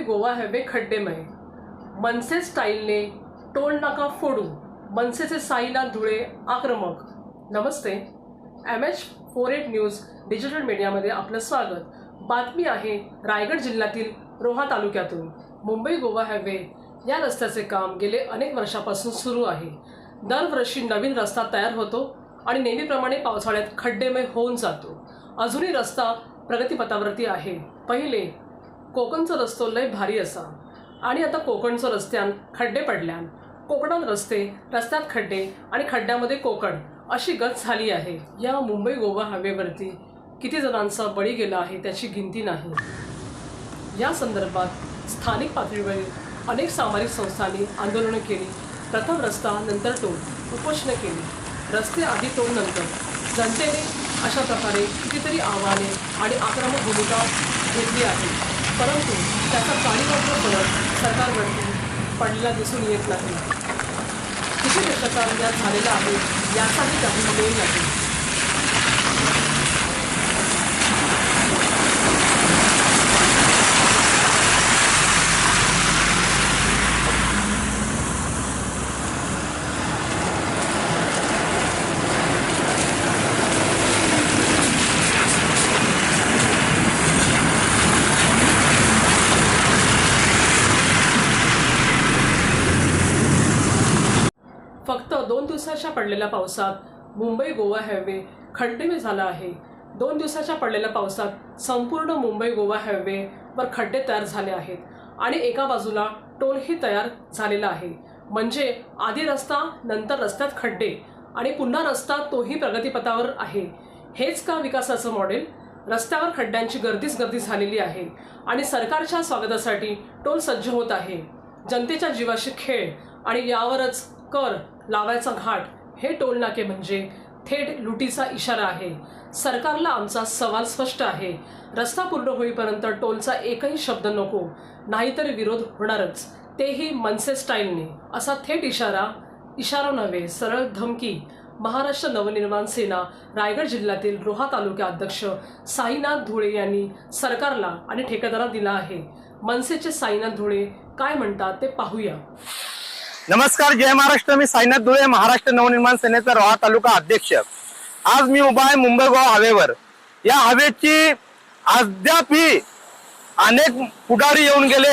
Goa highway खड्डेमय मनसे स्टाईलने toll नाका फोडू मनसेचे साईनाथ धुळे आक्रमक. नमस्ते. M H four eight news digital मीडियामध्ये आपलं स्वागत. बातमी आहे रायगड जिल्ह्यातील रोहा तालुक्यातून. मुंबई गोवा हायवे या रस्त्याचे काम गेले अनेक वर्षापासून सुरू आहे. दरवर्षी नवीन रस्ता तयार होतो आणि नेहमीप्रमाणे पावसाळ्यात खड्डेमय होऊन जातो. अजूनही रस्ता प्रगतीपथावरती आहे. पहिले कोकणचा रस्तो लय भारी असा. आणि आता कोकणचं रस्त्यान खड्डे पडल्यान कोकणात रस्ते रस्त्यात खड्डे आणि खड्ड्यामध्ये कोकण अशी गत झाली आहे. या मुंबई गोवा हायवेवरती किती जणांचा बळी गेला आहे त्याची गिनती नाही. या संदर्भात स्थानिक पातळीवरील अनेक सामाजिक संस्थांनी आंदोलनं केली. प्रथम रस्ता नंतर टोल उपोषणं केली. रस्ते आधी टोल नंतर जनतेने अशा प्रकारे कितीतरी आव्हाने आणि आक्रमक भूमिका घेतली आहे. परंतु त्याचा काळीमात्र फलक सरकारवरती पडलेला दिसून येत नाही. किती भ्रष्टाचार यात झालेला आहे याचाही काही मेल नाही फक्त दोन दिवसाच्या पडलेल्या पावसात मुंबई गोवा हायवे खड्डेमय झाला आहे. दोन दिवसाच्या पडलेल्या पावसात संपूर्ण मुंबई गोवा हायवेवर खड्डे तयार झाले आहेत आणि एका बाजूला टोलही तयार झालेला आहे. म्हणजे आधी रस्ता नंतर रस्त्यात खड्डे आणि पुन्हा रस्ता तोही प्रगतीपथावर आहे. हेच का विकासाचं मॉडेल रस्त्यावर खड्ड्यांची गर्दीच गर्दी झालेली आहे आणि सरकारच्या स्वागतासाठी टोल सज्ज होत आहे. जनतेच्या जीवाशी खेळ आणि यावरच कर लावायचा घाट हे टोलनाके म्हणजे थेट लुटीचा इशारा आहे. सरकारला आमचा सवाल स्पष्ट आहे. रस्ता पूर्ण होईपर्यंत टोलचा एकही शब्द नको नाहीतर विरोध होणारच. तेही मनसे स्टाईलने. असा थेट इशारा इशारा नव्हे सरळ धमकी. महाराष्ट्र नवनिर्माण सेना रायगड जिल्ह्यातील रोहा तालुका अध्यक्ष साईनाथ धुळे यांनी सरकारला आणि ठेकेदाराला दिला आहे. मनसेचे साईनाथ धुळे काय म्हणतात ते पाहूया. नमस्कार जय महाराष्ट्र. मी साईनाथ धुळे महाराष्ट्र नवनिर्माण सेनेचा रोहा तालुका अध्यक्ष. आज मी उभा आहे मुंबई गोवा हवेवर. या हवेची अद्यापही अनेक पुढारी येऊन गेले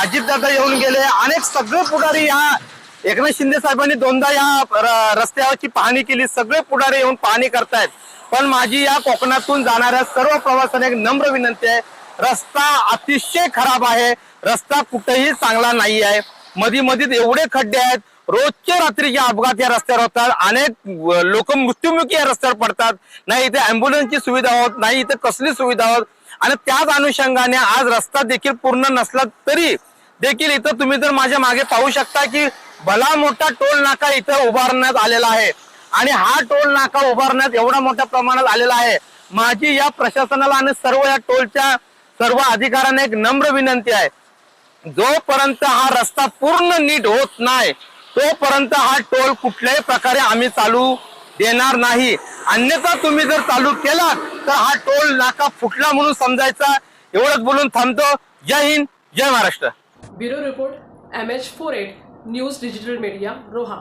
अजितदादा येऊन गेले अनेक सगळे पुढारी या एकनाथ शिंदे साहेबांनी दोनदा या रस्त्यावरची पाहणी केली सगळे पुढारी येऊन पाहणी करतायत. पण माझी या कोकणातून जाणाऱ्या सर्व प्रवासाने एक नम्र विनंती आहे रस्ता अतिशय खराब आहे रस्ता कुठेही चांगला नाही आहे मधी मधीत एवढे खड्डे आहेत रोजच्या रात्रीचे अपघात या रस्त्यावर होतात अनेक लोक मृत्युमुखी या रस्त्यावर पडतात नाही इथे अँब्युलन्सची सुविधा होत नाही इथे कसली सुविधा होत. आणि त्याच अनुषंगाने आज रस्ता देखील पूर्ण नसला तरी देखील इथं तुम्ही जर माझ्या मागे पाहू शकता की भला मोठा टोल नाका इथं उभारण्यात आलेला आहे. आणि हा टोल नाका उभारण्यात एवढा मोठ्या प्रमाणात आलेला आहे. माझी या प्रशासनाला आणि सर्व या टोलच्या सर्व अधिकाऱ्यांना एक नम्र विनंती आहे. जोपर्यंत हा रस्ता पूर्ण नीट होत नाही तोपर्यंत हा टोल कुठल्याही प्रकारे आम्ही चालू देणार नाही. अन्यथा तुम्ही जर चालू केला तर हा टोल नाका फुटला म्हणून समजायचा. एवढंच बोलून थांबतो. जय हिंद जय Maharashtra. Bureau report M H four eight news digital media Roha.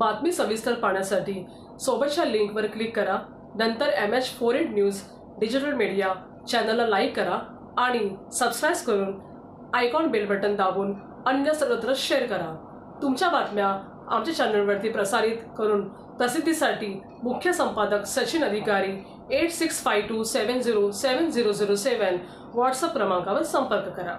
बातमी सविस्तर पाहण्यासाठी सोबतच्या लिंकवर क्लिक करा. नंतर M H four eight news digital media चॅनलला लाईक करा आणि सबस्क्राईब करून आयकॉन बेल बटन दाबून अन्य सर्वत्र शेअर करा. तुमच्या बातम्या आमच्या चॅनलवरती प्रसारित करून प्रसिद्धीसाठी मुख्य संपादक Sachin Adhikari eight six five two seven zero seven zero zero seven WhatsApp क्रमांकावर संपर्क करा.